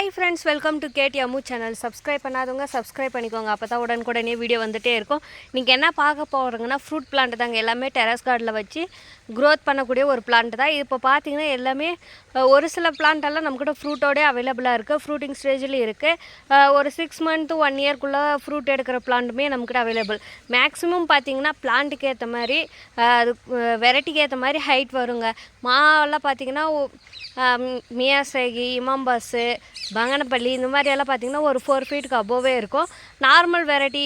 Hi friends welcome to cat Ammu channel subscribe பண்ணாதவங்க subscribe பண்ணிக்கோங்க. அப்போ தான் உடனுக்குடனே வீடியோ வந்துகிட்டே இருக்கும். நீங்கள் என்ன பார்க்க போகிறீங்கன்னா ஃப்ரூட் பிளான்ட் தாங்க. எல்லாமே டெரஸ் கார்டில் வச்சு க்ரோத் பண்ணக்கூடிய ஒரு பிளான்ட் தான். இப்போ பார்த்தீங்கன்னா எல்லாமே ஒரு சில பிளான்ட்டெல்லாம் நம்மக்கிட்ட ஃப்ரூட்டோடே அவைலபிளாக இருக்குது ஃப்ரூட்டிங் ஸ்டேஜில் இருக்குது ஒரு சிக்ஸ் மந்த்து ஒன் இயர்க்குள்ளே ஃப்ரூட் எடுக்கிற பிளான்ட்டுமே நம்மக்கிட்ட அவைலபிள் மேக்ஸிமம் பார்த்தீங்கன்னா பிளான்ட்டுக்கு ஏற்ற மாதிரி அது வெரைட்டிக்கு ஏற்ற மாதிரி ஹைட் வருங்க. மாவெல்லாம் பார்த்தீங்கன்னா மியாசேகி இமாம்பாஸு பங்கனப்பள்ளி இந்த மாதிரியெல்லாம் பார்த்திங்கன்னா பார்த்தீங்கன்னா ஒரு ஃபோர் ஃபீட்டுக்கு அபோவே இருக்கும். நார்மல் வெரைட்டி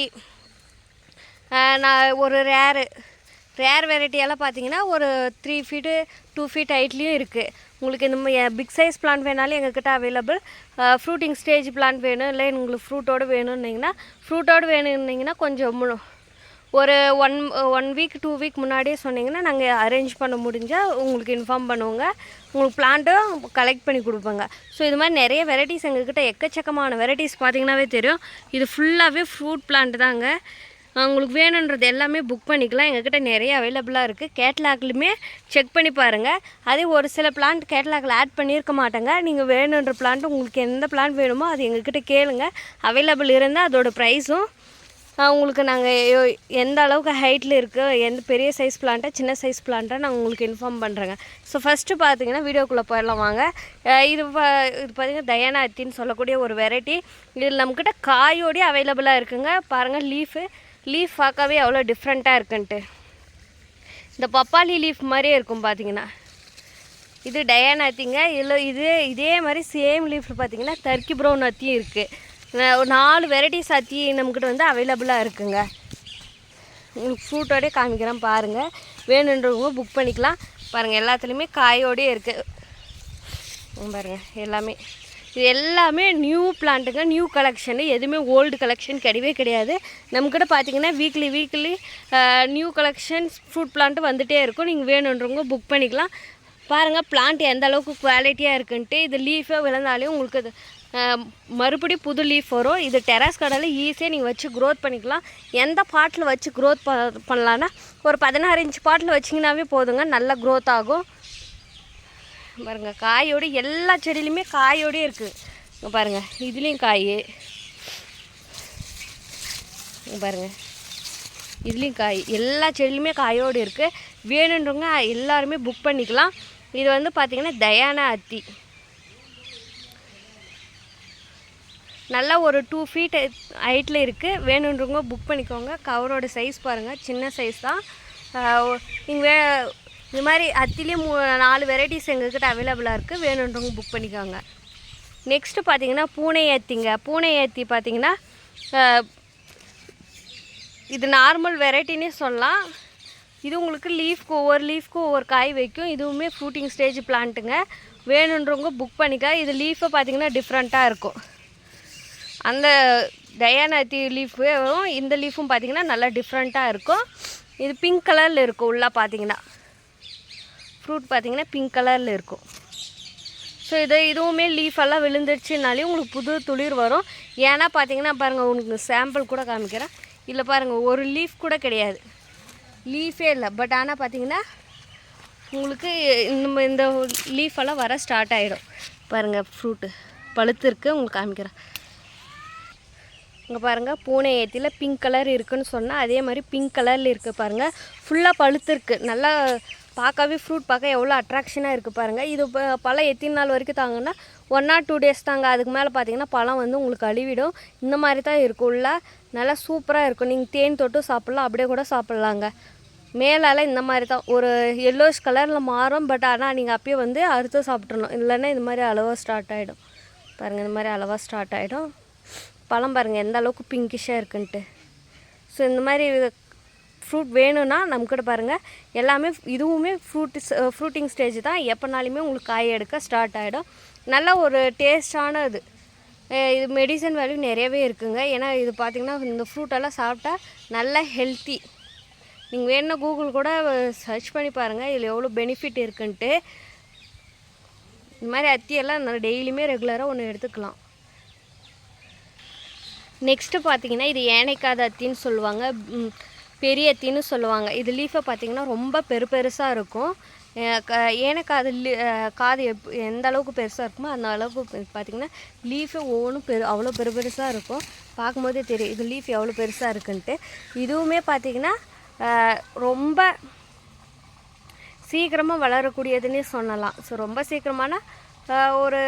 நான் ஒரு ரேரு ரேர் வெரைட்டியெல்லாம் பார்த்தீங்கன்னா ஒரு த்ரீ ஃபீட்டு டூ ஃபீட் ஹைட்லேயும் இருக்குது உங்களுக்கு இந்த பிக் சைஸ் பிளான்ட் வேணாலும் எங்கக்கிட்ட அவைலபிள் ஃப்ரூட்டிங் ஸ்டேஜ் பிளான்ட் வேணும் இல்லை உங்களுக்கு ஃப்ரூட்டோடு வேணும்னிங்கன்னா ஃப்ரூட்டோடு வேணும்னிங்கன்னா கொஞ்சம் முழு ஒரு one one week two week முன்னாடியே சொன்னீங்கன்னா நாங்கள் அரேஞ்ச் பண்ண முடிஞ்சால் உங்களுக்கு இன்ஃபார்ம் பண்ணுவோங்க. உங்களுக்கு பிளான்ட்டும் கலெக்ட் பண்ணி கொடுப்போங்க. ஸோ இது மாதிரி நிறைய வெரைட்டிஸ் எங்கக்கிட்ட எக்கச்சக்கமான வெரைட்டிஸ் பார்த்தீங்கன்னாவே தெரியும். இது ஃபுல்லாகவே ஃப்ரூட் பிளான்ட் தாங்க. உங்களுக்கு வேணுன்றது எல்லாமே புக் பண்ணிக்கலாம். எங்ககிட்ட நிறைய அவைலபிளாக இருக்குது கேட்லாக்லையுமே செக் பண்ணி பாருங்கள் அதே ஒரு சில பிளான்ட் கேட்லாகில் ஆட் பண்ணியிருக்க மாட்டேங்க. நீங்கள் வேணுன்ற பிளான்ட் உங்களுக்கு எந்த பிளான்ட் வேணுமோ அது எங்ககிட்ட கேளுங்க. அவைலபிள் இருந்தால் அதோட ப்ரைஸும் உங்களுக்கு நாங்கள் எந்த அளவுக்கு ஹைட்டில் இருக்குது எந்த பெரிய சைஸ் பிளான்ட்டா சின்ன சைஸ் பிளான்ட்டா நான் உங்களுக்கு இன்ஃபார்ம் பண்ணுறேங்க ஸோ ஃபஸ்ட்டு பார்த்தீங்கன்னா வீடியோக்குள்ளே போயிடலாம் வாங்க. இது இது பார்த்தீங்கன்னா தயானா அத்தின்னு சொல்லக்கூடிய ஒரு வெரைட்டி இதில் நம்மக்கிட்ட காயோடய அவைலபிளாக இருக்குங்க. பாருங்கள் லீஃபு லீஃப் பார்க்கவே அவ்வளோ டிஃப்ரெண்ட்டாக இருக்குன்ட்டு. இந்த பப்பாளி லீஃப் மாதிரியே இருக்கும் பார்த்தீங்கன்னா இது டயான் அத்திங்க. இதில் இது இதே மாதிரி சேம் லீஃபில் பார்த்தீங்கன்னா டர்க்கி ப்ரௌன் அத்தியும் இருக்குது ஒரு நாலு வெரைட்டிஸ் அத்தி நம்மக்கிட்ட வந்து அவைலபிளாக இருக்குங்க. உங்களுக்கு ஃப்ரூட்டோடய காமிக்கிறேன் பாருங்கள் வேணுன்றவங்க புக் பண்ணிக்கலாம். பாருங்கள் எல்லாத்துலேயுமே காயோடயே இருக்குது பாருங்கள் எல்லாமே. இது எல்லாமே நியூ பிளான்ட்டுங்க நியூ கலெக்ஷனு எதுவுமே ஓல்டு கலெக்ஷன் கிடையவே கிடையாது. நம்மக்கிட்ட பார்த்தீங்கன்னா weekly weekly new collections fruit plant வந்துகிட்டே இருக்கும். நீங்கள் வேணுன்றவங்க புக் பண்ணிக்கலாம். பாருங்கள் பிளான்ட் எந்த அளவுக்கு குவாலிட்டியாக இருக்குன்ட்டு இது லீஃபே விழுந்தாலே உங்களுக்கு மறுபடியும் புது லீஃப் வரும். இது டெராஸ் கடலில் ஈஸியாக நீங்கள் வச்சு க்ரோத் பண்ணிக்கலாம். எந்த பாட்டில் வச்சு க்ரோத் ப பண்ணலான்னா ஒரு பதினாறு இன்ச் பாட்டில் வச்சிங்கனாவே போதுங்க. நல்லா க்ரோத் ஆகும். பாருங்கள் காயோடு எல்லா செடியிலுமே காயோடயே இருக்குது பாருங்கள் இதுலேயும் காய். பாருங்கள் இதுலேயும் காய். எல்லா செடியிலுமே காயோடு இருக்குது வேணுன்றவங்க எல்லாருமே புக் பண்ணிக்கலாம். இது வந்து பார்த்திங்கன்னா தயானா அத்தி நல்லா ஒரு டூ ஃபீட் ஹைட்டில் இருக்குது வேணுன்றவங்க புக் பண்ணிக்கோங்க. கவரோட சைஸ் பாருங்கள் சின்ன சைஸ் தான். நீங்கள் வே மாதிரி அத்திலே மூ நாலு வெரைட்டிஸ் எங்கக்கிட்ட அவைலபிளாக இருக்குது வேணுன்றவங்க புக் பண்ணிக்கோங்க. நெக்ஸ்ட்டு பார்த்தீங்கன்னா பூனை ஏத்திங்க. பூனை ஏத்தி பார்த்தீங்கன்னா இது நார்மல் வெரைட்டினே சொல்லலாம். இது உங்களுக்கு லீஃப்க்கு ஒவ்வொரு லீஃப்க்கு ஒவ்வொரு காய் வைக்கும். இதுவுமே ஃப்ரூட்டிங் ஸ்டேஜ் பிளான்ட்டுங்க வேணுன்றவங்க புக் பண்ணிக்க இது லீஃபை பார்த்திங்கன்னா டிஃப்ரெண்ட்டாக இருக்கும். அந்த டயானாத்தி லீஃபும் இந்த லீஃபும் பார்த்தீங்கன்னா நல்லா டிஃப்ரெண்ட்டாக இருக்கும். இது பிங்க் கலரில் இருக்கும் உள்ளே பார்த்தீங்கன்னா ஃப்ரூட் பார்த்தீங்கன்னா பிங்க் கலரில் இருக்கும். ஸோ இது இதுவுமே லீஃப் எல்லாம் விழுந்துருச்சுனாலே உங்களுக்கு புது துளிர் வரும். ஏன்னா பார்த்தீங்கன்னா பாருங்கள் உங்களுக்கு சாம்பிள் கூட காமிக்கிறேன். இல்லை பாருங்கள் ஒரு லீஃப் கூட கிடையாது. லீஃபே இல்லை பட் ஆனால் பார்த்தீங்கன்னா உங்களுக்கு இந்த இந்த லீஃப் எல்லாம் வர ஸ்டார்ட் ஆகிடும் பாருங்கள் ஃப்ரூட்டு பழுத்து இருக்குது உங்களுக்கு காமிக்கிறேன். இங்கே பாருங்கள் பூனை ஏத்தியில் பிங்க் கலர் இருக்குதுன்னு சொன்னால் அதே மாதிரி பிங்க் கலரில் இருக்குது பாருங்கள் ஃபுல்லாக பழுத்துருக்கு நல்லா பார்க்கவே ஃப்ரூட் பார்க்க எவ்வளோ அட்ராக்ஷனாக இருக்குது பாருங்கள் இது ப- பழம் எத்தனை நாள் வரைக்கும் தாங்கன்னா ஒன் ஆர் டூ டேஸ் தாங்க. அதுக்கு மேலே பார்த்தீங்கன்னா பழம் வந்து உங்களுக்கு அழிவிடும். இந்த மாதிரி தான் இருக்கும் உள்ள. நல்லா சூப்பராக இருக்கும். நீங்கள் தேன் தொட்டு சாப்பிட்லாம். அப்படியே கூட சாப்பிட்லாங்க. மேலால் இந்த மாதிரி தான். ஒரு எல்லோஷ் கலரில் மாறும். பட் ஆனால் நீங்கள் அப்பயே வந்து அறுத்து சாப்பிட்றணும் இல்லைன்னா இந்த மாதிரி அளவாக ஸ்டார்ட் ஆகிடும் பாருங்கள் இந்த மாதிரி அளவாக ஸ்டார்ட் ஆகிடும் பழம் பாருங்கள் எந்த அளவுக்கு பிங்கிஷாக இருக்குன்ட்டு. ஸோ இந்த மாதிரி ஃப்ரூட் வேணும்னா நம்மக்கிட்ட பாருங்கள் எல்லாமே இதுவுமே ஃப்ரூட் ஃப்ரூட்டிங் ஸ்டேஜ் தான். எப்போனாலுமே உங்களுக்கு காய் எடுக்க ஸ்டார்ட் ஆகிடும் நல்ல ஒரு டேஸ்டான இது. இது மெடிசன் வேல்யூ நிறையவே இருக்குங்க. ஏன்னா இது பார்த்திங்கன்னா இந்த ஃப்ரூட்டெல்லாம் சாப்பிட்டா நல்ல ஹெல்த்தி நீங்கள் வேணும்னா கூகுள் கூட சர்ச் பண்ணி பாருங்கள் இதில் எவ்வளோ பெனிஃபிட் இருக்குன்ட்டு. இந்த மாதிரி அத்தியெல்லாம் நான் டெய்லியுமே ரெகுலராக ஒன்று எடுத்துக்கலாம். நெக்ஸ்ட்டு பார்த்தீங்கன்னா இது ஏனைக்காத அத்தின்னு சொல்லுவாங்க. பெரிய அத்தின்னு சொல்லுவாங்க. இது லீஃபை பார்த்தீங்கன்னா ரொம்ப பெரு பெருசாக இருக்கும். ஏனைக்காது காது எப் எந்த அளவுக்கு பெருசாக இருக்குமோ அந்த அளவுக்கு பார்த்திங்கன்னா லீஃபு ஒவ்வொன்றும் பெரு அவ்வளோ பெரு பெருசாக இருக்கும். பார்க்கும்போதே தெரியும் இது லீஃப் எவ்வளோ பெருசாக இருக்குன்ட்டு. இதுவுமே பார்த்திங்கன்னா ரொம்ப சீக்கிரமாக வளரக்கூடியதுன்னே சொல்லலாம். ஸோ ரொம்ப சீக்கிரமான ஒரு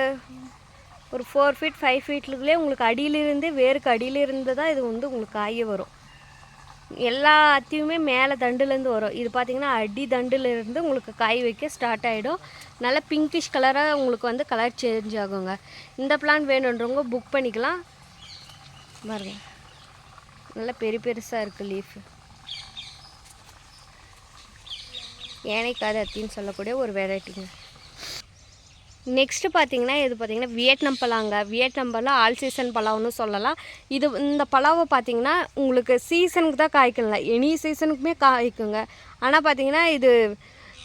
ஒரு ஃபோர் ஃபீட் ஃபைவ் ஃபீட்டுக்குள்ளே உங்களுக்கு அடியிலிருந்து வேருக்கு அடியிலிருந்து தான் இது வந்து உங்களுக்கு காய வரும். எல்லா அத்தியுமே மேலே தண்டுலேருந்து வரும். இது பார்த்தீங்கன்னா அடி தண்டுலேருந்து உங்களுக்கு காய் வைக்க ஸ்டார்ட் ஆகிடும் நல்லா பிங்கிஷ் கலராக உங்களுக்கு வந்து கலர் சேஞ்ச் ஆகுங்க. இந்த பிளான் வேணுன்றவங்க புக் பண்ணிக்கலாம். பாருங்க. நல்லா பெரிய பெருசாக இருக்குது லீஃபு ஏனைக்காது அத்தின்னு சொல்லக்கூடிய ஒரு வெரைட்டிங்க நெக்ஸ்ட்டு பார்த்தீங்கன்னா இது பார்த்தீங்கன்னா வியட்நாம் பழாங்க. வியட்நாம் பழம் ஆல் சீசன் பழம்னு சொல்லலாம். இது இந்த பழாவை பார்த்தீங்கன்னா உங்களுக்கு சீசனுக்கு தான் காய்க்கல எனி சீசனுக்குமே காய்க்குங்க. ஆனால் பார்த்தீங்கன்னா இது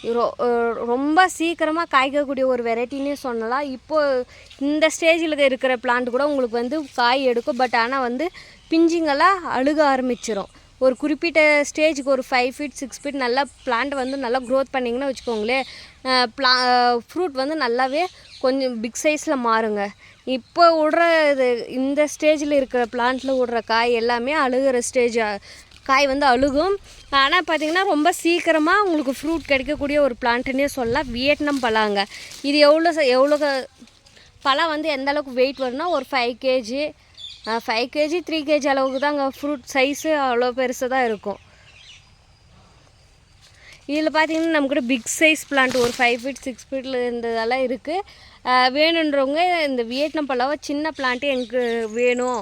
ரொ- ரொம்ப சீக்கிரமாக காய்க்கக்கூடிய ஒரு வெரைட்டின்னு சொல்லலாம். இப்போது இந்த ஸ்டேஜில் இருக்கிற பிளான்ட் கூட உங்களுக்கு வந்து காய் எடுக்கும். பட் ஆனால் வந்து பிஞ்சுங்கெல்லாம் அழுக ஆரம்பிச்சிடும் ஒரு குறிப்பிட்ட ஸ்டேஜுக்கு ஒரு ஃபைவ் ஃபீட் சிக்ஸ் ஃபீட் நல்லா பிளான்ட் வந்து நல்லா க்ரோத் பண்ணிங்கன்னா வச்சுக்கோங்களேன். ப்ளா ஃப்ரூட் வந்து நல்லாவே கொஞ்சம் பிக் சைஸில் மாறுங்க. இப்போ விடுற இது இந்த ஸ்டேஜில் இருக்கிற பிளான்ட்டில் விடுற காய் எல்லாமே அழுகிற ஸ்டேஜ் காய் வந்து அழுகும். ஆனால் பார்த்தீங்கன்னா ரொம்ப சீக்கிரமாக உங்களுக்கு ஃப்ரூட் கிடைக்கக்கூடிய ஒரு பிளான்ட்டுன்னே சொல்லலாம். வியட்நாம் பழாங்க. இது எவ்வளோ ச- எவ்வளோ க- பழம் வந்து எந்த அளவுக்கு வெயிட் வரும்னா ஒரு five KG five KG three KG அளவுக்கு தான் அங்கே ஃப்ரூட் சைஸு அவ்வளோ பெருசாக தான் இருக்கும். இதில் பார்த்தீங்கன்னா நம்மக்கிட்ட பிக் சைஸ் பிளான்ட் ஒரு ஃபைவ் ஃபீட் சிக்ஸ் ஃபீட்டில் இருந்ததெல்லாம் இருக்குது வேணுன்றவங்க இந்த வியட்நாம் பழாவை சின்ன பிளான்ட்டு எனக்கு வேணும்.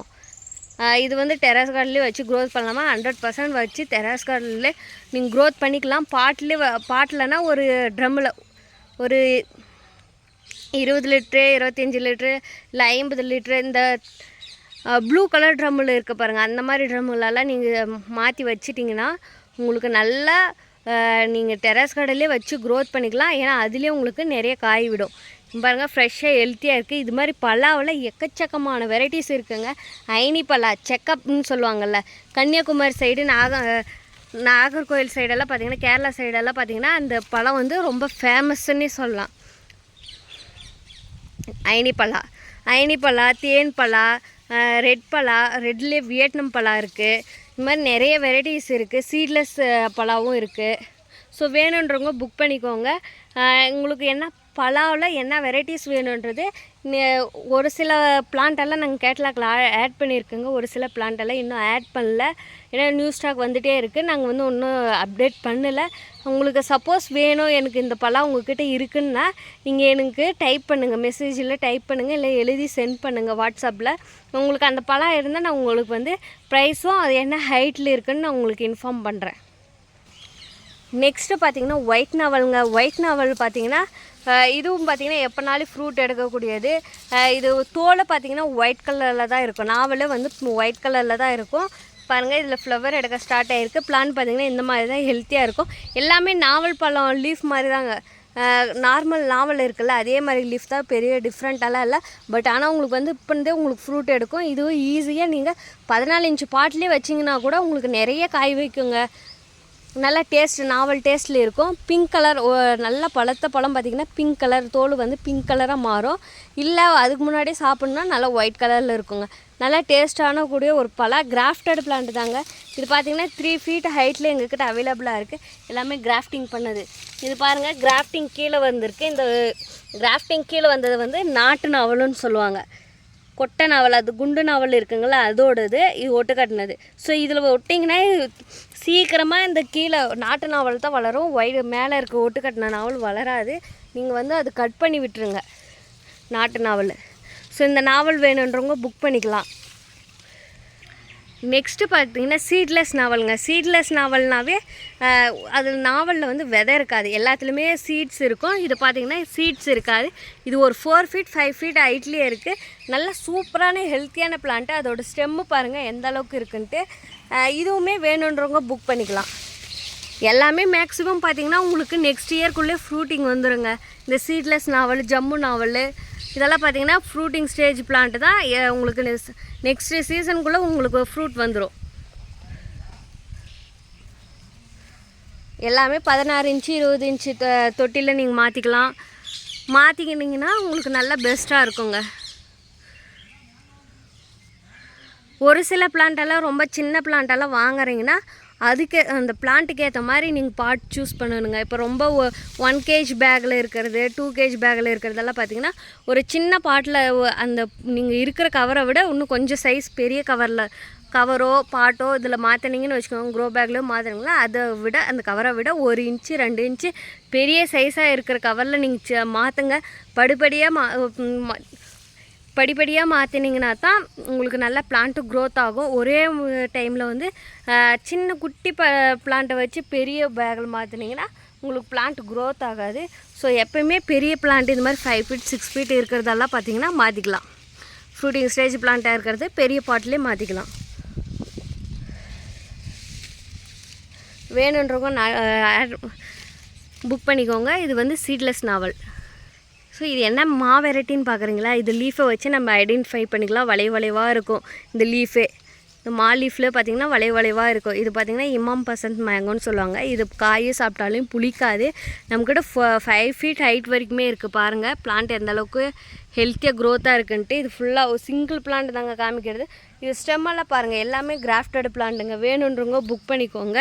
இது வந்து டெரஸ் கார்ட்லேயே வச்சு க்ரோத் பண்ணலாமா? ஹண்ட்ரட் பர்சன்ட் வச்சு டெரஸ் கார்டில் நீங்கள் க்ரோத் பண்ணிக்கலாம். பாட்டிலே பாட்டில்னா ஒரு ட்ரம்மில் ஒரு இருபது லிட்ரு இருபத்தஞ்சி லிட்ரு இல்லை ஐம்பது லிட்ரு இந்த ப்ளூ கலர் ட்ரம்மில் இருக்க பாருங்கள் அந்த மாதிரி ட்ரம்முலலாம் நீங்கள் மாற்றி வச்சிட்டிங்கன்னா உங்களுக்கு நல்லா நீங்கள் டெரஸ் கார்டிலே வச்சு க்ரோத் பண்ணிக்கலாம். ஏன்னா அதுலேயே உங்களுக்கு நிறைய காய் விடும். பாருங்கள் பாருங்க ஃப்ரெஷ்ஷாக ஹெல்த்தியாக இருக்குது இது மாதிரி பலாவில் எக்கச்சக்கமான வெரைட்டிஸ் இருக்குங்க. ஐனி பலா செக்கப்னு சொல்லுவாங்கள்ல கன்னியாகுமரி சைடு நாக நாகர்கோவில் சைடெல்லாம் பார்த்தீங்கன்னா கேரளா சைடெல்லாம் பார்த்தீங்கன்னா அந்த பழம் வந்து ரொம்ப ஃபேமஸ்ன்னே சொல்லலாம். ஐனி பலா ஐனி பலா தேன் பலா ரெட் பலா ரெட்லேயே வியட்நாம் பலா இருக்குது இது மாதிரி நிறைய வெரைட்டிஸ் இருக்குது சீட்லெஸ் பலாவும் இருக்குது ஸோ வேணுன்றவங்க புக் பண்ணிக்கோங்க. உங்களுக்கு என்ன பலாவில் என்ன வெரைட்டிஸ் வேணுன்றது ஒரு சில பிளான்ட்டெல்லாம் நாங்கள் கேட்லாக்கில் ஆட் பண்ணியிருக்கோங்க. ஒரு சில பிளான்ட்டெல்லாம் இன்னும் ஆட் பண்ணல. ஏன்னா நியூ ஸ்டாக் வந்துகிட்டே இருக்குது நாங்கள் வந்து ஒன்றும் அப்டேட் பண்ணலை. உங்களுக்கு சப்போஸ் வேணும் எனக்கு இந்த பழம் உங்ககிட்ட இருக்குன்னா நீங்கள் எனக்கு டைப் பண்ணுங்கள் மெசேஜில் டைப் பண்ணுங்கள் இல்லை எழுதி சென்ட் பண்ணுங்கள் வாட்ஸ்அப்பில் உங்களுக்கு அந்த பழம் இருந்தால் நான் உங்களுக்கு வந்து ப்ரைஸும் அது என்ன ஹைட்டில் இருக்குன்னு நான் உங்களுக்கு இன்ஃபார்ம் பண்ணுறேன் நெக்ஸ்ட்டு பார்த்தீங்கன்னா ஒயிட் நாவலுங்க ஒயிட் நாவல் பார்த்தீங்கன்னா இதுவும் பார்த்தீங்கன்னா எப்போனாலும் ஃப்ரூட் எடுக்கக்கூடியது. இது தோலை பார்த்தீங்கன்னா ஒயிட் கலரில் தான் இருக்கும். நாவலே வந்து ஒயிட் கலரில் தான் இருக்கும். பாருங்கள் இதில் ஃப்ளவர் எடுக்க ஸ்டார்ட் ஆகிருக்கு பிளான் பார்த்திங்கன்னா இந்த மாதிரி தான் ஹெல்த்தியாக இருக்கும். எல்லாமே நாவல் பழம் லீஃப் மாதிரி தாங்க. நார்மல் நாவல் இருக்குல்ல அதே மாதிரி லீஃப் தான் பெரிய டிஃப்ரெண்ட்டெல்லாம் இல்லை. பட் ஆனால் உங்களுக்கு வந்து இப்போ இருந்தே உங்களுக்கு ஃப்ரூட் எடுக்கும். இதுவும் ஈஸியாக நீங்கள் பதினாலு இன்ச்சு பாட்டிலே வச்சிங்கன்னா கூட உங்களுக்கு நிறைய காய் வைக்குங்க. நல்லா டேஸ்ட் நாவல் டேஸ்ட்டில் இருக்கும். பிங்க் கலர் நல்ல பழுத்த பழம் பார்த்திங்கன்னா பிங்க் கலர் தோல் வந்து பிங்க் கலராக மாறும். இல்லை அதுக்கு முன்னாடியே சாப்பிட்ணுன்னா நல்லா ஒயிட் கலரில் இருக்குங்க. நல்லா டேஸ்ட்டான கூடிய ஒரு பழம் கிராஃப்டட் பிளான்ட் தாங்க. இது பார்த்திங்கன்னா த்ரீ ஃபீட் ஹைட்டில் எங்ககிட்ட அவைலபிளாக இருக்குது எல்லாமே கிராஃப்டிங் பண்ணது. இது பாருங்கள் கிராஃப்டிங் கீழே வந்திருக்கு. இந்த கிராஃப்டிங் கீழே வந்தது வந்து நாட்டு நாவலுன்னு சொல்லுவாங்க. கொட்டை நாவல் அது குண்டு நாவல் இருக்குங்களா அதோடது இது ஒட்டு கட்டினது. ஸோ இதில் ஒட்டிங்கன்னா சீக்கிரமாக இந்த கீழே நாட்டு நாவல் தான் வளரும். ஒயிட் மேலே இருக்க ஒட்டு கட்டின நாவல் வளராது. நீங்கள் வந்து அது கட் பண்ணி விட்டுருங்க நாட்டு நாவல் ஸோ இந்த நாவல் வேணுன்றவங்க புக் பண்ணிக்கலாம். நெக்ஸ்ட்டு பார்த்தீங்கன்னா சீட்லெஸ் நாவலுங்க சீட்லெஸ் நாவல்னாவே அது நாவலில் வந்து விதை இருக்காது. எல்லாத்துலேயுமே சீட்ஸ் இருக்கும். இது பார்த்தீங்கன்னா சீட்ஸ் இருக்காது. இது ஒரு ஃபோர் ஃபீட் ஃபைவ் ஃபீட் ஹைட்லேயே இருக்குது நல்ல சூப்பரான ஹெல்த்தியான பிளான்ட்டு அதோட ஸ்டெம்மு பாருங்கள் எந்த அளவுக்கு இருக்குன்ட்டு. இதுவுமே வேணுன்றவங்க புக் பண்ணிக்கலாம். எல்லாமே மேக்ஸிமம் பார்த்திங்கன்னா உங்களுக்கு நெக்ஸ்ட் இயர்க்குள்ளே ஃப்ரூட்டிங் வந்துடுங்க இந்த சீட்லெஸ் நாவல் ஜம்மு நாவல் இதெல்லாம் பார்த்தீங்கன்னா ஃப்ரூட்டிங் ஸ்டேஜ் பிளான்ட்டு தான். எ- உங்களுக்கு நெக்ஸ்ட் சீசனுக்குள்ளே உங்களுக்கு ஃப்ரூட் வந்துடும் எல்லாமே பதினாறு இன்ச்சு இருபது இன்ச்சு தொட்டியில் நீங்கள் மாற்றிக்கலாம் மாற்றிக்கினீங்கன்னா உங்களுக்கு நல்லா பெஸ்ட்டாக இருக்குங்க. ஒரு சில பிளான்ட்டெல்லாம் ரொம்ப சின்ன பிளான்ட்டெல்லாம் வாங்குறீங்கன்னா அதுக்கு அந்த பிளான்ட்டுக்கு ஏற்ற மாதிரி நீங்கள் பாட் சூஸ் பண்ணணுங்க. இப்போ ரொம்ப ஒன் கேஜ் பேக்கில் இருக்கிறது டூ கேஜ் பேக்கில் இருக்கிறதெல்லாம் பார்த்தீங்கன்னா ஒரு சின்ன பாட்டில் அந்த நீங்கள் இருக்கிற கவரை விட இன்னும் கொஞ்சம் சைஸ் பெரிய கவரில் கவரோ பாட்டோ இதில் மாற்றினீங்கன்னு வச்சுக்கோங்க க்ரோ பேக்லேயோ மாற்றினீங்களா அதை விட அந்த கவரை விட ஒரு இன்ச்சு ரெண்டு இன்ச்சு பெரிய சைஸாக இருக்கிற கவரில் நீங்கள் மாற்றுங்க படிப்படியாக மா படிப்படியாக மாற்றினீங்கன்னா தான் உங்களுக்கு நல்லா பிளான்ட்டு க்ரோத் ஆகும். ஒரே டைமில் வந்து சின்ன குட்டி ப பிளான்ட்டை வச்சு பெரிய பேக்கில் மாற்றினீங்கன்னா உங்களுக்கு பிளான்ட் க்ரோத் ஆகாது. ஸோ எப்பயுமே பெரிய பிளான்ட் இந்த மாதிரி ஃபைவ் ஃபீட் சிக்ஸ் ஃபீட் இருக்கிறதெல்லாம் பார்த்தீங்கன்னா மாற்றிக்கலாம் ஃப்ரூட்டிங் ஸ்டேஜ் பிளான்ட்டாக இருக்கிறது பெரிய பாட்டிலே மாற்றிக்கலாம் வேணுன்றவங்க புக் பண்ணிக்கோங்க. இது வந்து சீட்லெஸ் நாவல் ஸோ இது என்ன மா வெரைட்டின்னு பார்க்குறீங்களா? இது லீஃபை வச்சு நம்ம ஐடென்டிஃபை பண்ணிக்கலாம். வளைவு வளைவாக இருக்கும். இந்த லீஃபே இந்த மாலீஃபில் பார்த்திங்கன்னா பார்த்தீங்கன்னா வளைவு வளைவாக இருக்கும். இது பார்த்தீங்கன்னா இமாம் பசந்த் மேங்கோன்னு சொல்லுவாங்க. இது காயை சாப்பிட்டாலும் புளிக்காது. நம்மக்கிட்ட ஃபைவ் ஃபீட் ஹைட் வரைக்குமே இருக்குது பாருங்கள் பிளான்ட் எந்த அளவுக்கு ஹெல்த்தியாக க்ரோத்தாக இருக்குன்ட்டு. இது ஃபுல்லாக ஒரு சிங்கிள் பிளான்ட் தாங்க காமிக்கிறது. இது ஸ்டெம்மெல்லாம் பாருங்கள் எல்லாமே கிராஃப்டட் பிளான்ட்டுங்க வேணுன்றவங்க புக் பண்ணிக்கோங்க.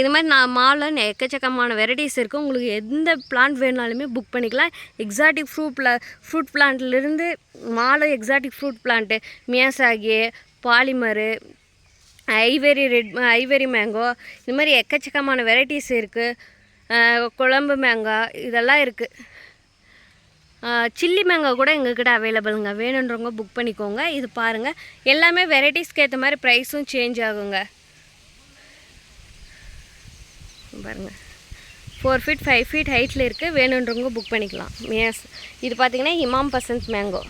இது மாதிரி நான் மாலில் எக்கச்சக்கமான வெரைட்டிஸ் இருக்குது உங்களுக்கு எந்த பிளான்ட் வேணாலுமே புக் பண்ணிக்கலாம். எக்ஸாட்டிக் ஃப்ரூட் பிளா ஃப்ரூட் பிளான்ட்லேருந்து மாலை exotic fruit plant Miyazaki Palmer ivory red ivory mango இந்த மாதிரி எக்கச்சக்கமான வெரைட்டிஸ் இருக்குது குழம்பு மேங்கா இதெல்லாம் இருக்குது சில்லி மேங்கா கூட எங்கக்கிட்ட அவைலபிளுங்க வேணுன்றவங்க புக் பண்ணிக்கோங்க. இது பாருங்கள் எல்லாமே வெரைட்டிஸ்க்கு ஏற்ற மாதிரி ப்ரைஸும் சேஞ்ச் ஆகுங்க. பாருங்கள் ஃபோர் ஃபீட் ஃபைவ் ஃபீட் ஹைட்டில் இருக்குது வேணுன்றவங்க புக் பண்ணிக்கலாம். மேஸ் இது பார்த்தீங்கன்னா இமாம் பசந்த் மேங்கோ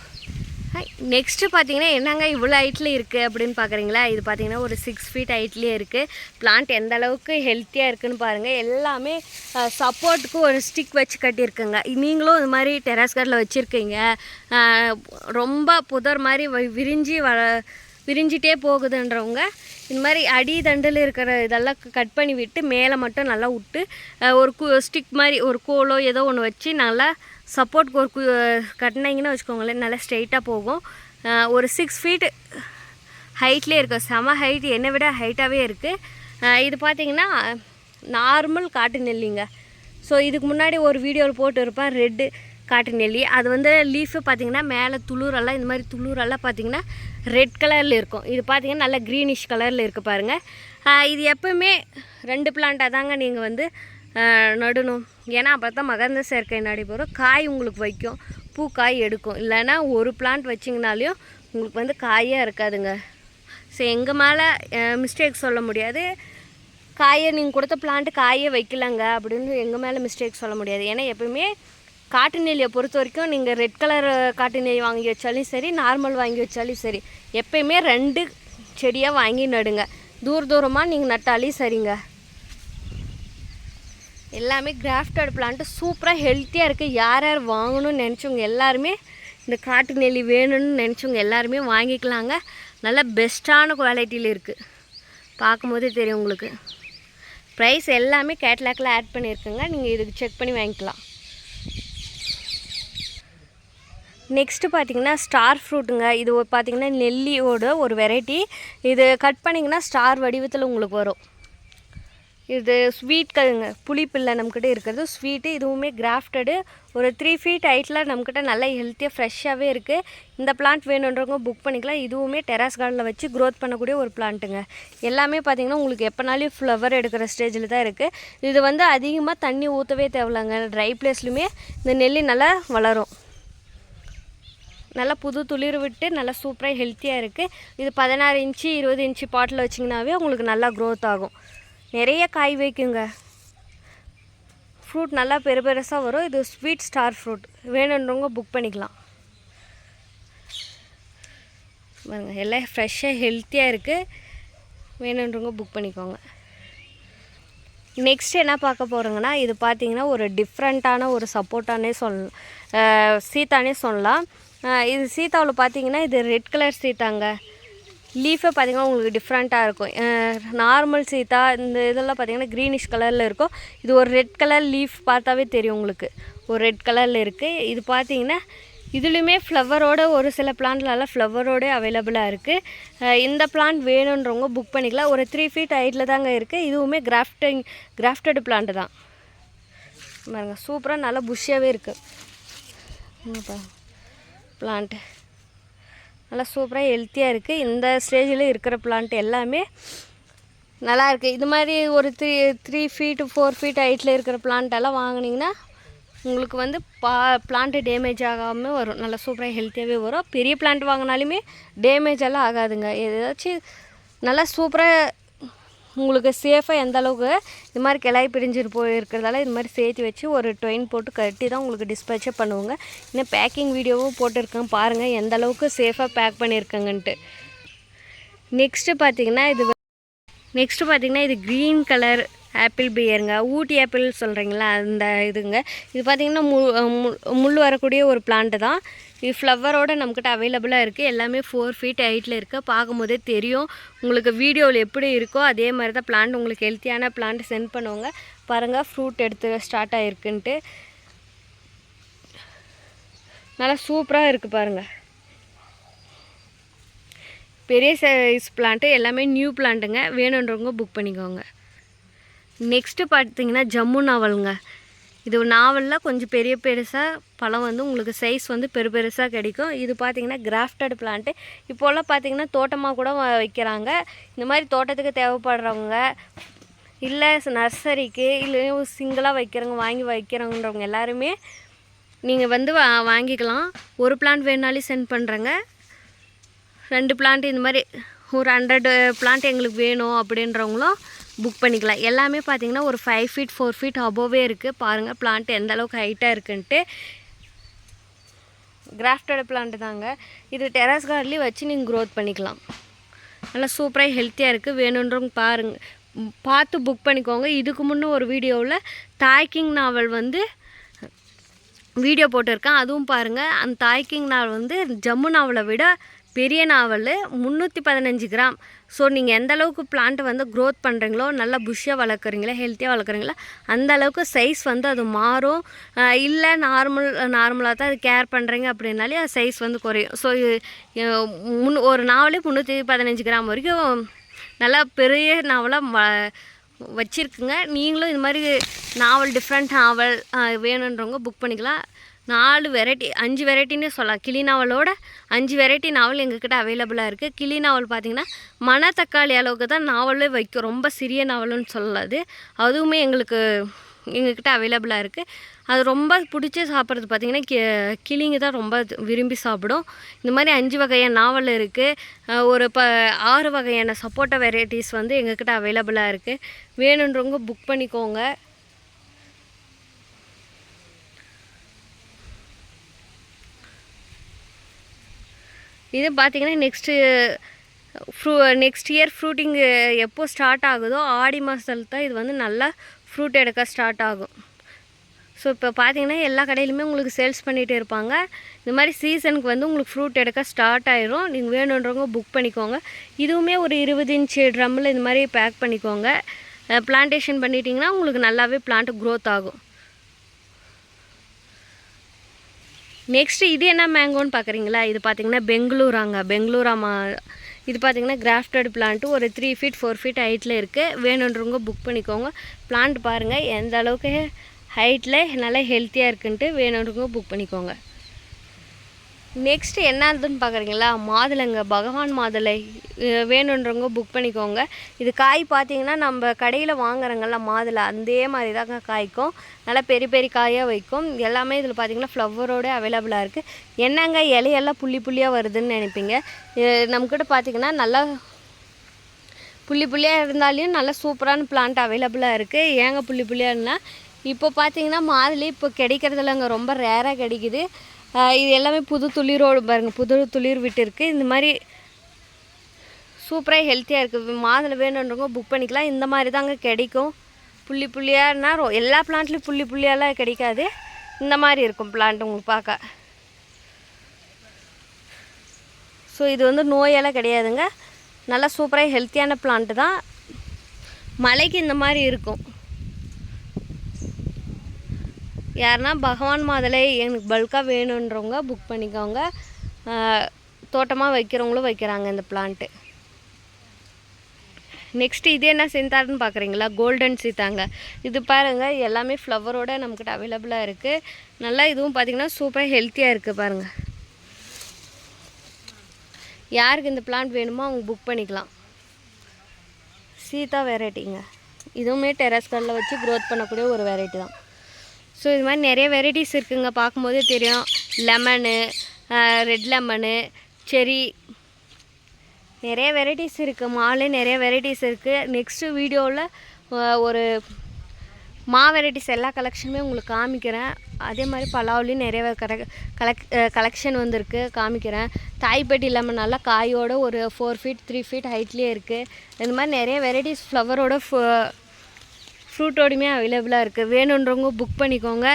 நெக்ஸ்ட்டு பார்த்தீங்கன்னா என்னங்க இவ்வளோ ஹைட்டில் இருக்குது அப்படின்னு பார்க்குறீங்களா? இது பார்த்தீங்கன்னா ஒரு சிக்ஸ் ஃபீட் ஹைட்லேயே இருக்குது பிளான்ட் எந்த அளவுக்கு ஹெல்த்தியாக இருக்குன்னு பாருங்கள் எல்லாமே சப்போர்ட்டுக்கு ஒரு ஸ்டிக் வச்சு கட்டியிருக்குங்க. நீங்களும் இது மாதிரி டெராஸ் கார்டில் வச்சுருக்கீங்க. ரொம்ப புதர் மாதிரி விரிஞ்சு வ விரிஞ்சிட்டே போகுதுன்றவங்க இந்த மாதிரி அடி தண்டில் இருக்கிற இதெல்லாம் கட் பண்ணி விட்டு மேலே மட்டும் நல்லா விட்டு ஒரு கு ஸ்டிக் மாதிரி ஒரு கோலோ ஏதோ ஒன்று வச்சு நல்லா சப்போர்ட் ஒரு கு கட்டினீங்கன்னு வச்சுக்கோங்களேன் நல்லா ஸ்ட்ரைட்டாக போகும். ஒரு சிக்ஸ் ஃபீட் ஹைட்லேயே இருக்கும். செம ஹைட் என்னை விட ஹைட்டாகவே இருக்குது இது பார்த்தீங்கன்னா நார்மல் காட்டு நெல்லிங்க. ஸோ இதுக்கு முன்னாடி ஒரு வீடியோவில் போட்டு இருப்பேன் ரெட்டு காட்டு நெல்லி. அது வந்து லீஃபு பார்த்தீங்கன்னா மேலே துளுரெல்லாம் இந்த மாதிரி துளுரெல்லாம் பார்த்தீங்கன்னா ரெட் கலரில் இருக்கும். இது பார்த்தீங்கன்னா நல்லா க்ரீனிஷ் கலரில் இருக்குது பாருங்கள் இது எப்பவுமே ரெண்டு பிளான்ட்டாக தாங்க நீங்கள் வந்து நடணும். ஏன்னா அப்போ தான் மகந்த சேர்க்கை நடைபெறும் காய் உங்களுக்கு வைக்கும். பூ காய் எடுக்கும். இல்லைன்னா ஒரு பிளான்ட் வச்சிங்கனாலையும் உங்களுக்கு வந்து காயே இருக்காதுங்க. ஸோ எங்கள் மேலே மிஸ்டேக் சொல்ல முடியாது. காயை நீங்கள் கொடுத்த பிளான்ட்டு காயே வைக்கலங்க அப்படின்னு எங்கள் மேலே மிஸ்டேக் சொல்ல முடியாது. ஏன்னா எப்பவுமே காட்டு நெல்லியை பொறுத்த வரைக்கும் நீங்கள் ரெட் கலர் காட்டு நெல் வாங்கி வச்சாலும் சரி நார்மல் வாங்கி வச்சாலும் சரி எப்பயுமே ரெண்டு செடியாக வாங்கி நடுங்க. தூர தூரமாக நீங்கள் நட்டாலே சரிங்க. எல்லாமே கிராஃப்டட் பிளான்ட்டு சூப்பராக ஹெல்த்தியாக இருக்குது யார் யார் வாங்கணும்னு நினச்சவங்க எல்லாருமே இந்த காட்டு நெல்லி வேணும்னு நினச்சவங்க எல்லாருமே வாங்கிக்கலாங்க. நல்ல பெஸ்ட்டான குவாலிட்டியில் இருக்குது பார்க்கும்போதே தெரியும் உங்களுக்கு. ப்ரைஸ் எல்லாமே கேட்லாக்கில் ஆட் பண்ணியிருக்குங்க. நீங்கள் இதுக்கு செக் பண்ணி வாங்கிக்கலாம். நெக்ஸ்ட்டு பார்த்தீங்கன்னா ஸ்டார் ஃப்ரூட்டுங்க இது பார்த்திங்கன்னா பார்த்தீங்கன்னா நெல்லியோட ஒரு வெரைட்டி இது கட் பண்ணிங்கன்னா ஸ்டார் வடிவத்தில் உங்களுக்கு வரும். இது ஸ்வீட் கருங்க புளிப்பில்லை நம்மக்கிட்ட இருக்கிறது. ஸ்வீட்டு இதுவுமே கிராஃப்டடு ஒரு த்ரீ ஃபீட் ஹைட்டில் நம்மக்கிட்ட நல்லா ஹெல்த்தியாக ஃப்ரெஷ்ஷாகவே இருக்குது இந்த பிளான்ட் வேணுன்றவங்க புக் பண்ணிக்கலாம். இதுவுமே டெராஸ் கார்டனில் வச்சு க்ரோத் பண்ணக்கூடிய ஒரு பிளான்ட்டுங்க எல்லாமே பார்த்தீங்கன்னா உங்களுக்கு எப்போனாலும் ஃப்ளவர் எடுக்கிற ஸ்டேஜில் தான் இருக்குது இது வந்து அதிகமாக தண்ணி ஊற்றவே தேவையில்லைங்க. ட்ரை பிளேஸ்லையுமே இந்த நெல்லி நல்லா வளரும். நல்லா புது துளிர் விட்டு நல்லா சூப்பராக ஹெல்த்தியாக இருக்குது இது பதினாறு இன்ச்சு இருபது இன்ச்சு பாட்டில் வச்சிங்கனாவே உங்களுக்கு நல்லா க்ரோத் ஆகும். நிறைய காய் வைக்குங்க. ஃப்ரூட் நல்லா பெரு பெருசாக வரும். இது ஸ்வீட் ஸ்டார் ஃப்ரூட் வேணுன்றவங்க புக் பண்ணிக்கலாம். பாருங்க எல்லாம் ஃப்ரெஷ்ஷாக ஹெல்த்தியாக இருக்குது வேணுன்றவங்க புக் பண்ணிக்கோங்க. நெக்ஸ்ட் என்ன பார்க்க போகிறோங்கன்னா இது பார்த்திங்கன்னா ஒரு டிஃப்ரெண்ட்டான ஒரு சப்போர்ட்டானே சொல் சீத்தானே சொல்லலாம். இது சீத்தாவில் பார்த்தீங்கன்னா இது ரெட் கலர் சீத்தாங்க லீஃபே பார்த்திங்கன்னா உங்களுக்கு டிஃப்ரெண்ட்டாக இருக்கும். நார்மல் சீத்தா இந்த இதெல்லாம் பார்த்திங்கன்னா க்ரீனிஷ் கலரில் இருக்கும். இது ஒரு ரெட் கலர் லீஃப் பார்த்தாவே தெரியும் உங்களுக்கு. ஒரு ரெட் கலரில் இருக்குது இது பார்த்தீங்கன்னா இதுலேயுமே ஃப்ளவரோட ஒரு சில பிளான்ட்லலாம் ஃப்ளவரோட அவைலபிளாக இருக்குது இந்த பிளான்ட் வேணுன்றவங்க புக் பண்ணிக்கலாம். ஒரு த்ரீ ஃபீட் ஹைட்டில் தாங்க இருக்குது இதுவுமே கிராஃப்டிங் கிராஃப்டட் பிளான்ட் தான். பாருங்கள் சூப்பராக நல்லா புஷ்ஷாகவே இருக்குது பிளான்ட்டு நல்லா சூப்பராக ஹெல்த்தியாக இருக்குது இந்த ஸ்டேஜில் இருக்கிற பிளான்ட் எல்லாமே நல்லா இருக்குது இது மாதிரி ஒரு three three feet four feet ஹைட்டில் இருக்கிற plant எல்லாம் வாங்குனீங்கன்னா உங்களுக்கு வந்து பா பிளான்ட்டு டேமேஜ் ஆகாமல் வரும். நல்லா சூப்பராக ஹெல்த்தியாகவே வரும். பெரிய பிளான்ட் வாங்கினாலுமே டேமேஜ் எல்லாம் ஆகாதுங்க. ஏதாச்சும் நல்லா சூப்பராக உங்களுக்கு சேஃபாக எந்த அளவுக்கு இது மாதிரி கிளாய் பிரிஞ்சிட்டு போயிருக்கிறதால இது மாதிரி சேர்த்து வச்சு ஒரு ட்ரெயின் போட்டு கட்டி தான் உங்களுக்கு டிஸ்பேச்சே பண்ணுவோங்க. இன்னும் பேக்கிங் வீடியோவும் போட்டிருக்கேன் பாருங்கள் எந்த அளவுக்கு சேஃபாக பேக் பண்ணியிருக்கேங்கன்ட்டு நெக்ஸ்ட்டு பார்த்தீங்கன்னா இது நெக்ஸ்ட்டு பார்த்தீங்கன்னா இது க்ரீன் கலர் ஆப்பிள் பியருங்க. ஊட்டி ஆப்பிள் சொல்கிறீங்களா அந்த இதுங்க. இது பார்த்தீங்கன்னா மு முள் வரக்கூடிய ஒரு பிளான்ட்டு தான். இது ஃப்ளவரோட நம்மக்கிட்ட அவைலபிளாக இருக்குது எல்லாமே ஃபோர் ஃபீட் ஹைட்டில் இருக்குது பார்க்கும்போதே தெரியும் உங்களுக்கு வீடியோவில் எப்படி இருக்கோ அதே மாதிரி தான் பிளான்ட் உங்களுக்கு ஹெல்த்தியான பிளான்ட் சென்ட் பண்ணுவாங்க. பாருங்கள் ஃப்ரூட் எடுத்து ஸ்டார்ட் ஆகிருக்குன்ட்டு நல்லா சூப்பராக இருக்குது பாருங்கள் பெரிய சைஸ் பிளான்ட்டு எல்லாமே நியூ பிளான்ட்டுங்க வேணுன்றவங்க புக் பண்ணிக்கோங்க. நெக்ஸ்ட்டு பார்த்தீங்கன்னா ஜம்மு நாவலுங்க. இது நாவலில் கொஞ்சம் பெரிய பெருசாக பழம் வந்து உங்களுக்கு சைஸ் வந்து பெரு பெருசாக கிடைக்கும். இது பார்த்திங்கன்னா கிராஃப்டட் பிளான்ட்டு இப்போல்லாம் பார்த்தீங்கன்னா தோட்டமாக கூட வ- வைக்கிறாங்க. இந்த மாதிரி தோட்டத்துக்கு தேவைப்படுறவங்க இல்லை நர்சரிக்கு இல்லை சிங்கிளாக வைக்கிறவங்க வாங்கி வைக்கிறவங்கன்றவங்க எல்லாருமே நீங்கள் வந்து வா வாங்கிக்கலாம். ஒரு பிளான்ட் வேணாலும் சென்ட் பண்ணுறேங்க ரெண்டு பிளான்ட் இந்த மாதிரி ஒரு ஹண்ட்ரட் பிளான்ட் எங்களுக்கு வேணும் அப்படின்றவங்களும் புக் பண்ணிக்கலாம். எல்லாமே பார்த்தீங்கன்னா ஒரு five feet four feet above இருக்குது பாருங்கள் பிளான்ட் எந்த அளவுக்கு ஹைட்டாக இருக்குன்ட்டு. கிராஃப்டட் பிளான்ட் தாங்க. இது டெரஸ் கார்ட்லேயும் வச்சு நீங்கள் க்ரோத் பண்ணிக்கலாம். நல்லா சூப்பராக ஹெல்த்தியாக இருக்குது வேணுன்றவங்க பாருங்கள் பார்த்து புக் பண்ணிக்கோங்க. இதுக்கு முன்னே ஒரு வீடியோவில் தாய்க்கிங் நாவல் வந்து வீடியோ போட்டிருக்கேன். அதுவும் பாருங்கள் அந்த தாய்க்கிங் நாவல் வந்து ஜம்மு நாவலை விட பெரிய நாவல் முந்நூற்றி பதினஞ்சு கிராம் ஸோ நீங்கள் எந்த அளவுக்கு பிளான்ட் வந்து க்ரோத் பண்ணுறீங்களோ நல்லா புஷ்ஷாக வளர்க்குறீங்களா ஹெல்த்தியாக வளர்க்குறீங்களா அந்த அளவுக்கு சைஸ் வந்து அது மாறும். இல்லை நார்மல் நார்மலாக தான் அது கேர் பண்ணுறீங்க அப்படின்னாலே அது சைஸ் வந்து குறையும். ஸோ முன் ஒரு நாவலே முந்நூற்றி பதினஞ்சு கிராம் வரைக்கும் நல்லா பெரிய நாவலாக வ வச்சுருக்குங்க. நீங்களும் இது மாதிரி நாவல் டிஃப்ரெண்ட் நாவல் வேணுன்றவங்க புக் பண்ணிக்கலாம். நாலு வெரைட்டி அஞ்சு வெரைட்டின்னு சொல்லலாம். கிளி நாவலோட அஞ்சு வெரைட்டி நாவல் எங்ககிட்ட அவைலபிளாக இருக்குது கிளி நாவல் பார்த்திங்கன்னா மணத்தக்காளி அளவுக்கு தான் நாவலே வைக்கும். ரொம்ப சிறிய நாவல்னு சொல்லாது அதுவுமே எங்களுக்கு எங்ககிட்ட அவைலபிளாக இருக்குது அது ரொம்ப பிடிச்சி சாப்பிட்றது பார்த்திங்கன்னா கி கிளிங்க தான் ரொம்ப விரும்பி சாப்பிடும். இந்த மாதிரி அஞ்சு வகையான நாவல் இருக்குது ஒரு ப ஆறு வகையான சப்போட்டா வெரைட்டிஸ் வந்து எங்ககிட்ட அவைலபிளாக இருக்குது வேணுன்றவங்க புக் பண்ணிக்கோங்க. இது பார்த்தீங்கன்னா நெக்ஸ்ட்டு ஃப்ரூ நெக்ஸ்ட் இயர் ஃப்ரூட்டிங்கு எப்போ ஸ்டார்ட் ஆகுதோ ஆடி மாதத்துல தான் இது வந்து நல்லா ஃப்ரூட் எடுக்க ஸ்டார்ட் ஆகும். ஸோ இப்போ பார்த்தீங்கன்னா எல்லா கடையிலுமே உங்களுக்கு சேல்ஸ் பண்ணிகிட்டே இருப்பாங்க. இந்த மாதிரி சீசனுக்கு வந்து உங்களுக்கு ஃப்ரூட் எடுக்க ஸ்டார்ட் ஆயிரும். நீங்கள் வேணுன்றவங்க புக் பண்ணிக்கோங்க. இதுவுமே ஒரு இருபது இன்ச்சு ட்ரம்மில் இந்த மாதிரி பேக் பண்ணிக்கோங்க. பிளான்டேஷன் பண்ணிட்டீங்கன்னா உங்களுக்கு நல்லாவே பிளான்ட் க்ரோத் ஆகும். நெக்ஸ்ட்டு இது என்ன மேங்கோன்னு பார்க்குறீங்களா? இது பார்த்தீங்கன்னா பெங்களூராங்க. பெங்களூரா மா இது பார்த்தீங்கன்னா கிராஃப்டட் பிளான்ட்டு ஒரு த்ரீ ஃபீட் ஃபோர் ஃபீட் ஹைட்டில் இருக்குது வேணுன்றவங்க புக் பண்ணிக்கோங்க. பிளான்ட் பாருங்கள் எந்த அளவுக்கு ஹைட்டில் நல்லா ஹெல்த்தியாக இருக்குன்ட்டு வேணுன்றவங்க புக் பண்ணிக்கோங்க. நெக்ஸ்ட்டு என்னதுன்னு பார்க்குறீங்களா? மாதுளைங்க பகவான் மாதுளை வேணுன்றவங்க புக் பண்ணிக்கோங்க. இது காய் பார்த்தீங்கன்னா நம்ம கடையில் வாங்குறோங்கல்ல மாதுளை அதே மாதிரி தாங்க காய்க்கும். நல்லா பெரிய பெரிய காயாக வைக்கும். எல்லாமே இதில் பார்த்தீங்கன்னா ஃப்ளவரோட அவைலபிளாக இருக்குது என்னங்க இலையெல்லாம் புள்ளி புள்ளியாக வருதுன்னு நினைப்பீங்க? நம்மக்கிட்ட பார்த்தீங்கன்னா நல்லா புள்ளி புள்ளியாக இருந்தாலையும் நல்லா சூப்பரான பிளான்ட் அவைலபிளாக இருக்குது ஏங்க புள்ளி புள்ளியாகனா இப்போ பார்த்தீங்கன்னா மாதுளை இப்போ கிடைக்கிறதுலங்க ரொம்ப ரேராக கிடைக்குது. இது எல்லாமே புது துளிரோடு பாருங்கள் புது துளிர் விட்டு இருக்குது இந்த மாதிரி சூப்பராக ஹெல்த்தியாக இருக்குது மாதுளை வேணுன்றவங்க புக் பண்ணிக்கலாம். இந்த மாதிரி தாங்க கிடைக்கும். புள்ளி புள்ளியாகனா ரோ எல்லா பிளான்ட்லேயும் புள்ளி புள்ளியாலாம் கிடைக்காது. இந்த மாதிரி இருக்கும் பிளான்ட் உங்களுக்கு பார்க்க. ஸோ இது வந்து நோயெல்லாம் கிடையாதுங்க. நல்லா சூப்பராக ஹெல்த்தியான பிளான்ட்டு தான். மலைக்கு இந்த மாதிரி இருக்கும். யாருன்னா பகவான் மாதலை எனக்கு பல்காக வேணுன்றவங்க புக் பண்ணிக்கோங்க. தோட்டமாக வைக்கிறவங்களும் வைக்கிறாங்க இந்த பிளான்ட்டு நெக்ஸ்ட் இது என்ன செந்தாருன்னு பார்க்குறீங்களா கோல்டன் சீதாங்க. இது பாருங்கள் எல்லாமே ஃப்ளவரோட நம்மக்கிட்ட அவைலபிளாக இருக்குது நல்லா இதுவும் பார்த்திங்கன்னா சூப்பராக ஹெல்த்தியாக இருக்குது பாருங்கள் யாருக்கு இந்த பிளான்ட் வேணுமோ அவங்க புக் பண்ணிக்கலாம். சீதா வெரைட்டிங்க இதுவுமே டெரஸ் வச்சு க்ரோத் பண்ணக்கூடிய ஒரு வெரைட்டி தான். ஸோ இது மாதிரி நிறைய வெரைட்டிஸ் இருக்குங்க. பார்க்கும்போதே தெரியும். லெமனு ரெட் லெமனு செரி நிறைய வெரைட்டிஸ் இருக்குது மாலே நிறைய வெரைட்டிஸ் இருக்குது நெக்ஸ்ட்டு வீடியோவில் ஒரு மா வெரைட்டிஸ் எல்லா கலெக்ஷனுமே உங்களுக்கு காமிக்கிறேன். அதே மாதிரி பலாவ்லேயும் நிறைய கரெக் கலெக் கலெக்ஷன் வந்திருக்கு. காமிக்கிறேன். தாய்ப்பட்டி லெமன் நல்லா காயோட ஒரு ஃபோர் ஃபீட் த்ரீ ஃபீட் ஹைட்லேயே இருக்குது இந்த மாதிரி நிறைய வெரைட்டிஸ் ஃப்ளவரோட ஃப்ரூட்டோடையுமே அவைலபிளாக இருக்குது வேணுன்றவங்க புக் பண்ணிக்கோங்க.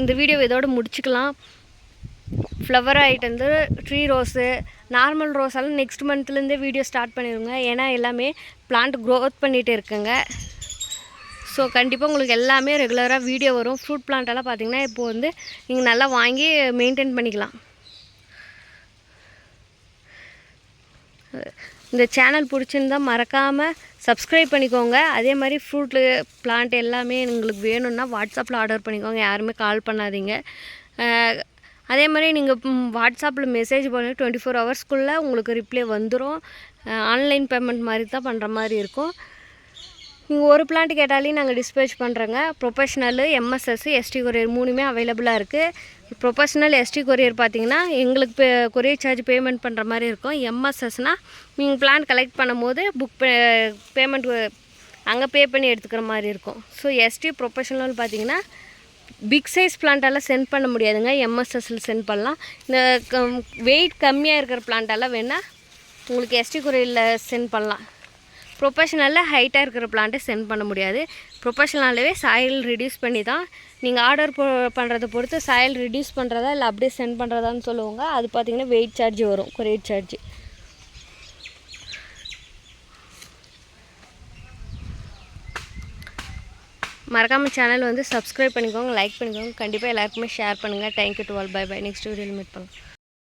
இந்த வீடியோ இதோடு முடிச்சுக்கலாம். ஃப்ளவர் ஐட்டம் வந்து ட்ரீ ரோஸு நார்மல் ரோஸாலும் நெக்ஸ்ட் மந்த்லேருந்தே வீடியோ ஸ்டார்ட் பண்ணிடுங்க ஏன்னா எல்லாமே பிளான்ட் க்ரோத் பண்ணிகிட்டு இருக்குங்க. ஸோ கண்டிப்பாக உங்களுக்கு எல்லாமே ரெகுலராக வீடியோ வரும். ஃப்ரூட் பிளான்ட்டெல்லாம் பார்த்தீங்கன்னா இப்போ வந்து நீங்கள் நல்லா வாங்கி மெயின்டைன் பண்ணிக்கலாம். இந்த சேனல் பிடிச்சிருந்தா மறக்காமல் சப்ஸ்கிரைப் பண்ணிக்கோங்க. அதே மாதிரி ஃப்ரூட்டு பிளான்ட் எல்லாமே எங்களுக்கு வேணும்னா வாட்ஸ்அப்பில் ஆர்டர் பண்ணிக்கோங்க. யாருமே கால் பண்ணாதீங்க. அதே மாதிரி நீங்கள் வாட்ஸ்அப்பில் மெசேஜ் பண்ணி டுவெண்ட்டி ஃபோர் ஹவர்ஸ்க்குள்ளே உங்களுக்கு ரிப்ளை வந்துடும் ஆன்லைன் பேமெண்ட் மாதிரி தான் பண்ணுற மாதிரி இருக்கும். நீங்கள் ஒரு பிளான்ட் கேட்டாலே நாங்கள் டிஸ்பேச் பண்ணுறோங்க ப்ரொஃபஷ்னலு எம்எஸ்எஸ் எஸ்டி கொரியர் மூணுமே அவைலபிளாக இருக்குது ப்ரொஃபஷ்னல் எஸ்டி கொரியர் பார்த்தீங்கன்னா எங்களுக்கு பே கொரியர் சார்ஜ் பேமெண்ட் பண்ணுற மாதிரி இருக்கும். எம்எஸ்எஸ்னால் நீங்கள் பிளான் கலெக்ட் பண்ணும்போது புக் பேமெண்ட் அங்கே பே பண்ணி எடுத்துக்கிற மாதிரி இருக்கும். ஸோ எஸ்டி ப்ரொஃபஷனல் பார்த்தீங்கன்னா பிக் சைஸ் பிளான்ட்டெல்லாம் சென்ட் பண்ண முடியாதுங்க. எம்எஸ்எஸ்ல சென்ட் பண்ணலாம். இந்த வெயிட் கம்மியாக இருக்கிற பிளான்ட்டெல்லாம் வேணால் உங்களுக்கு எஸ்டி கொரியரில் சென்ட் பண்ணலாம். ப்ரொஃபஷனலில் ஹைட்டாக இருக்கிற பிளான்ட்டை சென்ட் பண்ண முடியாது. ப்ரொஃபஷனலாகவே சாயில் ரிடியூஸ் பண்ணி தான் நீங்கள் ஆர்டர் போ பண்ணுறதை பொறுத்து சாயில் ரிடியூஸ் பண்ணுறதா இல்லை அப்படியே சென்ட் பண்ணுறதான்னு சொல்லுவாங்க. அது பார்த்தீங்கன்னா வெயிட் சார்ஜ் வரும் கொரியர் சார்ஜ் மறக்காமல் சேனல் வந்து சப்ஸ்கிரைப் பண்ணிக்கோங்க லைக் பண்ணிக்கோங்க. கண்டிப்பாக எல்லாருக்குமே ஷேர் பண்ணுங்கள் thank you to all bye bye next வீடியோவில் மீட் பண்ணலாம்.